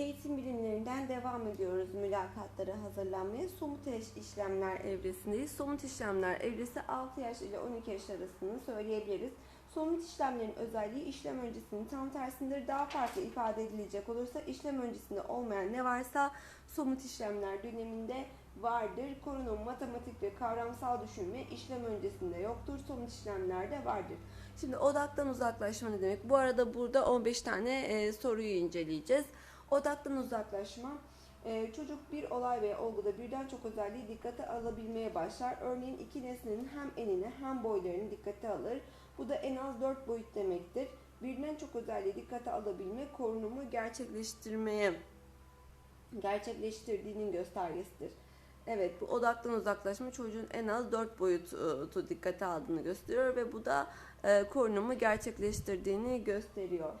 Eğitim bilimlerinden devam ediyoruz mülakatlara hazırlanmaya. Somut işlemler evresindeyiz. Somut işlemler evresi 6 yaş ile 12 yaş arasını söyleyebiliriz. Somut işlemlerin özelliği işlem öncesinin tam tersindedir. Daha farklı ifade edilecek olursa işlem öncesinde olmayan ne varsa somut işlemler döneminde vardır. Konunun matematik ve kavramsal düşünme işlem öncesinde yoktur. Somut işlemlerde vardır. Şimdi odaktan uzaklaşma ne demek? Bu arada burada 15 tane e, soruyu inceleyeceğiz. Odaktan uzaklaşma e, çocuk bir olay veya olguda birden çok özelliği dikkate alabilmeye başlar. Örneğin iki nesnenin hem enini hem boylarını dikkate alır. Bu da en az 4 boyut demektir. Birden çok özelliği dikkate alabilme korunumu gerçekleştirmeye gerçekleştirdiğinin göstergesidir. Evet bu odaktan uzaklaşma çocuğun en az 4 boyutu dikkate aldığını gösteriyor ve bu da e, korunumu gerçekleştirdiğini gösteriyor.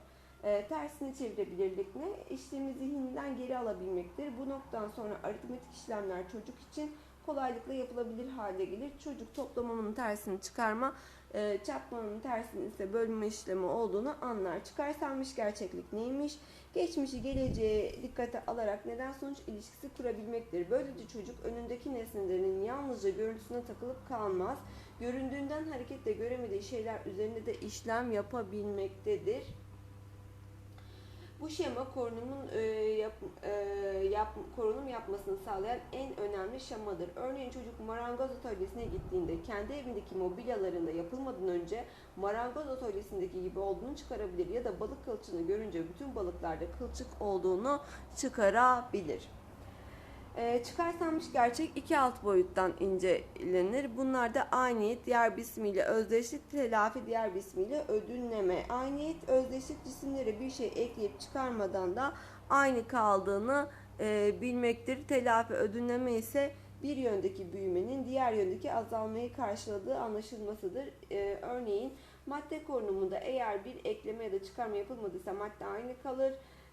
E, tersini çevirebilirlik ne? İşlemi zihninden geri alabilmektir. Bu noktadan sonra aritmetik işlemler çocuk için kolaylıkla yapılabilir hale gelir. Çocuk toplamanın tersini çıkarma, e, çarpmanın tersini ise bölme işlemi olduğunu anlar. Çıkarsanmış gerçeklik neymiş? Geçmişi geleceğe dikkate alarak neden sonuç ilişkisi kurabilmektir. Böylece çocuk önündeki nesnelerin yalnızca görüntüsüne takılıp kalmaz. Göründüğünden hareketle göremediği şeyler üzerinde de işlem yapabilmektedir. Bu şema korunumun e, yap, e, yap, korunum yapmasını sağlayan en önemli şemadır. Örneğin çocuk marangoz atölyesine gittiğinde kendi evindeki mobilyalarında yapılmadan önce marangoz atölyesindeki gibi olduğunu çıkarabilir ya da balık kılçığını görünce bütün balıklarda kılçık olduğunu çıkarabilir. E, çıkarsanmış gerçek iki alt boyuttan incelenir. Bunlar da ayniyet, diğer bismiyle özdeşlik, telafi, diğer bismiyle ödünleme. Ayniyet, özdeşlik cisimlere bir şey ekleyip çıkarmadan da aynı kaldığını e, bilmektir. Telafi, ödünleme ise bir yöndeki büyümenin diğer yöndeki azalmayı karşıladığı anlaşılmasıdır. E, örneğin madde korunumunda eğer bir ekleme ya da çıkarma yapılmadıysa madde aynı kalır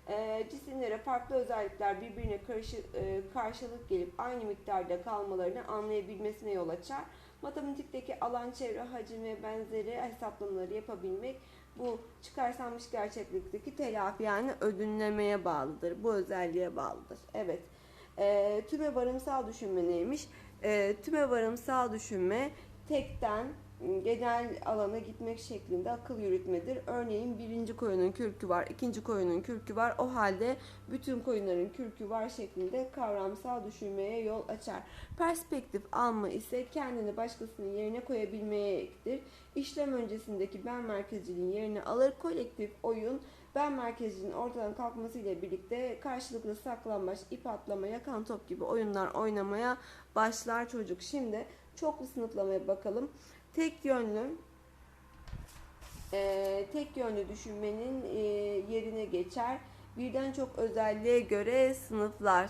e, cisimlere farklı özellikler birbirine karşı, e, karşılık gelip aynı miktarda kalmalarını anlayabilmesine yol açar. Matematikteki alan, çevre, hacim ve benzeri hesaplamaları yapabilmek bu çıkarsanmış gerçeklikteki telafi yani ödünlemeye bağlıdır. Bu özelliğe bağlıdır. Evet. E, tüme varımsal düşünme neymiş? E, tüme varımsal düşünme tekten genel alana gitmek şeklinde akıl yürütmedir. Örneğin birinci koyunun kürkü var, ikinci koyunun kürkü var. O halde bütün koyunların kürkü var şeklinde kavramsal düşünmeye yol açar. Perspektif alma ise kendini başkasının yerine koyabilmeyektir. İşlem öncesindeki ben merkezciliğin yerini alır. Kolektif oyun ben merkezciliğin ortadan kalkmasıyla birlikte karşılıklı saklambaç, ip atlama, yakan top gibi oyunlar oynamaya başlar çocuk. Şimdi çoklu sınıflamaya bakalım. Tek yönlü e, tek yönlü düşünmenin e, yerine geçer. Birden çok özelliğe göre sınıflar.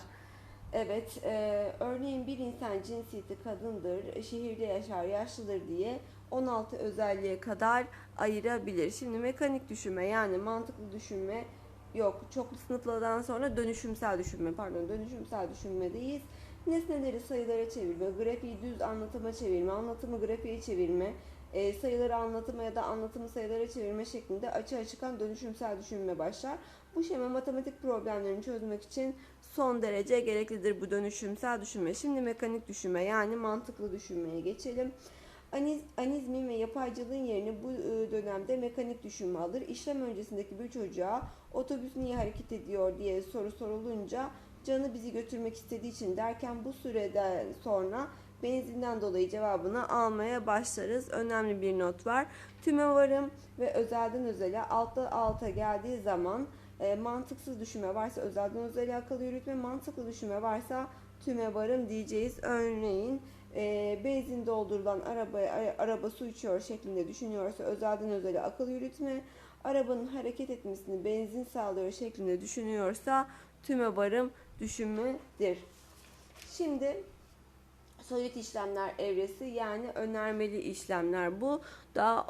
Evet, e, örneğin bir insan cinsiyeti kadındır, şehirde yaşar, yaşlıdır diye 16 özelliğe kadar ayırabilir. Şimdi mekanik düşünme yani mantıklı düşünme yok. Çoklu sınıflardan sonra dönüşümsel düşünme, pardon dönüşümsel düşünmedeyiz. Nesneleri sayılara çevirme, grafiği düz anlatıma çevirme, anlatımı grafiğe çevirme, e, sayıları anlatıma ya da anlatımı sayılara çevirme şeklinde açığa çıkan dönüşümsel düşünme başlar. Bu şema matematik problemlerini çözmek için son derece gereklidir bu dönüşümsel düşünme. Şimdi mekanik düşünme yani mantıklı düşünmeye geçelim. Aniz, anizmin ve yapaycılığın yerini bu e, dönemde mekanik düşünme alır. İşlem öncesindeki bir çocuğa otobüs niye hareket ediyor diye soru sorulunca canı bizi götürmek istediği için derken bu süreden sonra benzinden dolayı cevabını almaya başlarız. Önemli bir not var. Tüme varım ve özelden özele altta alta geldiği zaman e, mantıksız düşünme varsa özelden özele akıl yürütme, mantıklı düşünme varsa tüme varım diyeceğiz. Örneğin e, benzin doldurulan araba, araba su içiyor şeklinde düşünüyorsa özelden özele akıl yürütme, arabanın hareket etmesini benzin sağlıyor şeklinde düşünüyorsa tüme varım düşünmedir. Şimdi soyut işlemler evresi yani önermeli işlemler bu da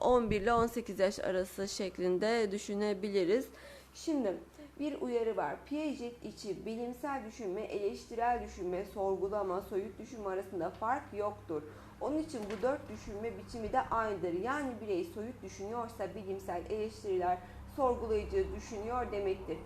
11 ile 18 yaş arası şeklinde düşünebiliriz. Şimdi bir uyarı var. Piaget içi bilimsel düşünme, eleştirel düşünme, sorgulama, soyut düşünme arasında fark yoktur. Onun için bu dört düşünme biçimi de aynıdır. Yani birey soyut düşünüyorsa bilimsel eleştiriler, sorgulayıcı düşünüyor demektir.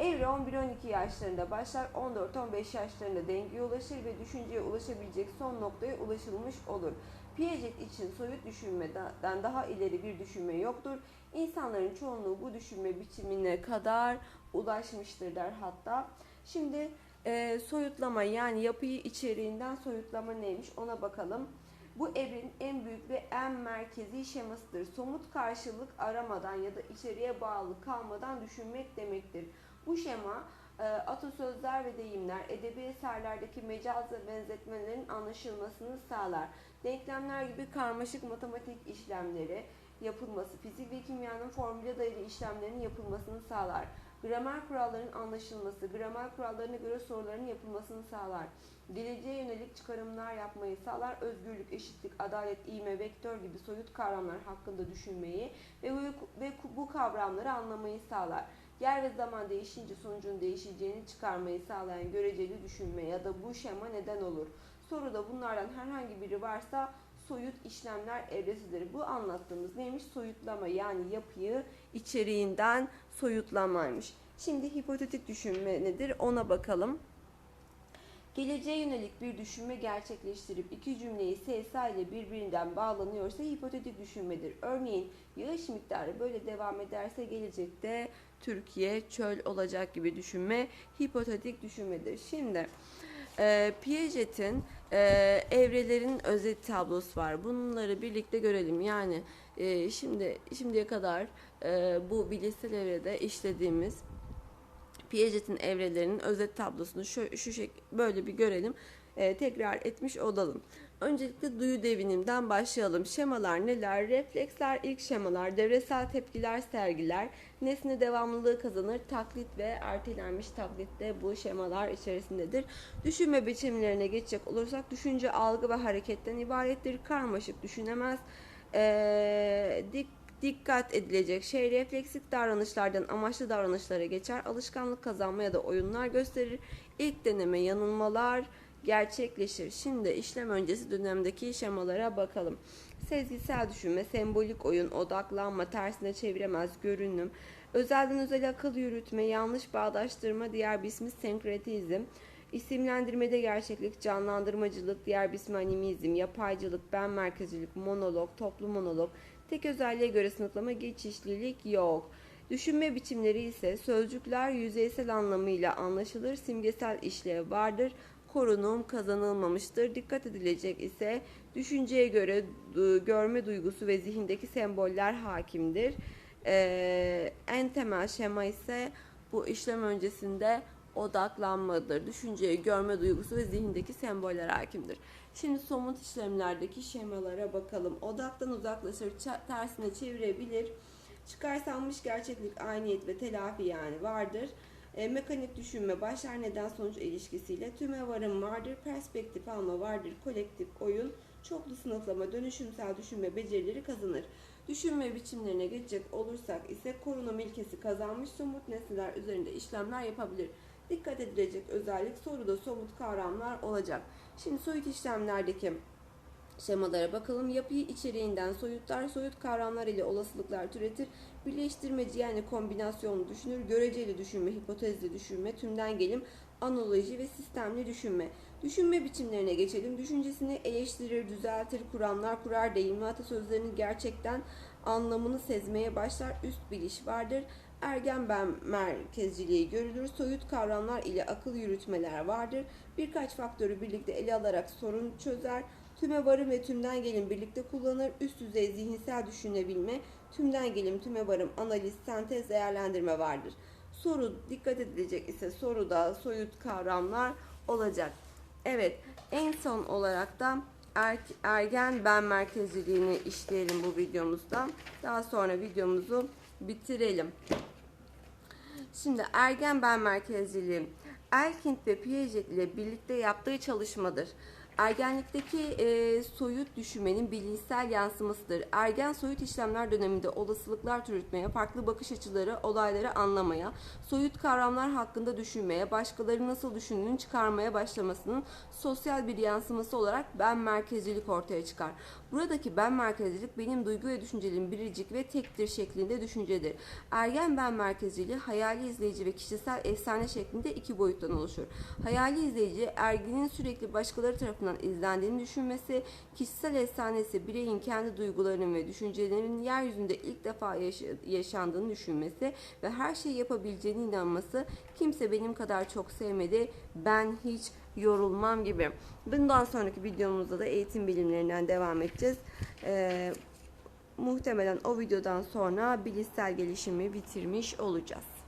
Evre 11-12 yaşlarında başlar, 14-15 yaşlarında dengeye ulaşır ve düşünceye ulaşabilecek son noktaya ulaşılmış olur. Piaget için soyut düşünmeden daha ileri bir düşünme yoktur. İnsanların çoğunluğu bu düşünme biçimine kadar ulaşmıştır der hatta. Şimdi e, soyutlama yani yapıyı içeriğinden soyutlama neymiş ona bakalım. Bu evrenin en büyük ve en merkezi şemasıdır. Somut karşılık aramadan ya da içeriye bağlı kalmadan düşünmek demektir. Bu şema e, atasözler ve deyimler, edebi eserlerdeki mecaz benzetmelerin anlaşılmasını sağlar. Denklemler gibi karmaşık matematik işlemleri yapılması, fizik ve kimyanın formüle dayalı işlemlerinin yapılmasını sağlar. Gramer kurallarının anlaşılması, gramer kurallarına göre soruların yapılmasını sağlar. Geleceğe yönelik çıkarımlar yapmayı sağlar. Özgürlük, eşitlik, adalet, iğme, vektör gibi soyut kavramlar hakkında düşünmeyi ve bu kavramları anlamayı sağlar. Yer ve zaman değişince sonucun değişeceğini çıkarmayı sağlayan göreceli düşünme ya da bu şema neden olur? Soruda bunlardan herhangi biri varsa soyut işlemler evresidir. Bu anlattığımız neymiş? Soyutlama yani yapıyı içeriğinden soyutlamaymış. Şimdi hipotetik düşünme nedir? Ona bakalım. Geleceğe yönelik bir düşünme gerçekleştirip iki cümleyi SSA ile birbirinden bağlanıyorsa hipotetik düşünmedir. Örneğin yağış miktarı böyle devam ederse gelecekte Türkiye çöl olacak gibi düşünme hipotetik düşünmedir. Şimdi e, Piaget'in e, evrelerin özet tablosu var. Bunları birlikte görelim. Yani e, şimdi şimdiye kadar e, bu bilişsel evrede işlediğimiz Piaget'in evrelerinin özet tablosunu şu, şu şek böyle bir görelim. E, tekrar etmiş olalım. Öncelikle duyu devinimden başlayalım. Şemalar neler? Refleksler ilk şemalar, devresel tepkiler sergiler, nesne devamlılığı kazanır, taklit ve ertelenmiş taklit de bu şemalar içerisindedir. Düşünme biçimlerine geçecek olursak düşünce, algı ve hareketten ibarettir. Karmaşık düşünemez. Ee, dik dikkat edilecek şey refleksik davranışlardan amaçlı davranışlara geçer. Alışkanlık kazanma ya da oyunlar gösterir. İlk deneme yanılmalar gerçekleşir. Şimdi işlem öncesi dönemdeki şemalara bakalım. Sezgisel düşünme, sembolik oyun, odaklanma, tersine çeviremez, görünüm, özelden özel akıl yürütme, yanlış bağdaştırma, diğer bir ismi senkretizm, isimlendirmede gerçeklik, canlandırmacılık, diğer bir ismi animizm, yapaycılık, ben merkezcilik, monolog, toplu monolog, tek özelliğe göre sınıflama, geçişlilik yok. Düşünme biçimleri ise sözcükler yüzeysel anlamıyla anlaşılır, simgesel işlev vardır, korunum kazanılmamıştır. Dikkat edilecek ise düşünceye göre görme duygusu ve zihindeki semboller hakimdir. Ee, en temel şema ise bu işlem öncesinde odaklanmadır. Düşünceye görme duygusu ve zihindeki semboller hakimdir. Şimdi somut işlemlerdeki şemalara bakalım. Odaktan uzaklaşır, tersine çevirebilir. Çıkarsanmış gerçeklik, ayniyet ve telafi yani vardır. E, mekanik düşünme, başlar neden sonuç ilişkisiyle tüme varım vardır, perspektif alma vardır, kolektif oyun, çoklu sınıflama, dönüşümsel düşünme becerileri kazanır. Düşünme biçimlerine geçecek olursak ise korunum ilkesi kazanmış somut nesneler üzerinde işlemler yapabilir. Dikkat edilecek özellik soruda somut kavramlar olacak. Şimdi soyut işlemlerdeki şemalara bakalım. Yapıyı içeriğinden soyutlar, soyut kavramlar ile olasılıklar türetir. Birleştirmeci yani kombinasyonlu düşünür, göreceli düşünme, hipotezli düşünme, tümden gelim, analoji ve sistemli düşünme. Düşünme biçimlerine geçelim. Düşüncesini eleştirir, düzeltir, kuramlar kurar, deyim ve atasözlerinin gerçekten anlamını sezmeye başlar. Üst biliş vardır. Ergen ben merkezciliği görülür. Soyut kavramlar ile akıl yürütmeler vardır. Birkaç faktörü birlikte ele alarak sorun çözer. Tüme varım ve tümden gelim birlikte kullanır. Üst düzey zihinsel düşünebilme, tümden gelim, tüme varım, analiz, sentez, değerlendirme vardır. Soru dikkat edilecek ise soruda soyut kavramlar olacak. Evet, en son olarak da er, ergen ben merkezciliğini işleyelim bu videomuzda. Daha sonra videomuzu bitirelim. Şimdi ergen ben merkezciliği Elkind ve Piaget ile birlikte yaptığı çalışmadır. Ergenlikteki e, soyut düşünmenin bilişsel yansımasıdır. Ergen soyut işlemler döneminde olasılıklar türütmeye, farklı bakış açıları, olayları anlamaya, soyut kavramlar hakkında düşünmeye, başkaları nasıl düşündüğünü çıkarmaya başlamasının sosyal bir yansıması olarak ben merkezcilik ortaya çıkar. Buradaki ben merkezcilik benim duygu ve düşüncelerim biricik ve tektir şeklinde düşüncedir. Ergen ben merkezciliği hayali izleyici ve kişisel efsane şeklinde iki boyuttan oluşur. Hayali izleyici ergenin sürekli başkaları tarafından izlendiğini düşünmesi, kişisel efsanesi bireyin kendi duygularının ve düşüncelerinin yeryüzünde ilk defa yaşa- yaşandığını düşünmesi ve her şeyi yapabileceğine inanması, kimse benim kadar çok sevmedi, ben hiç yorulmam gibi. Bundan sonraki videomuzda da eğitim bilimlerinden devam edeceğiz. Ee, muhtemelen o videodan sonra bilişsel gelişimi bitirmiş olacağız.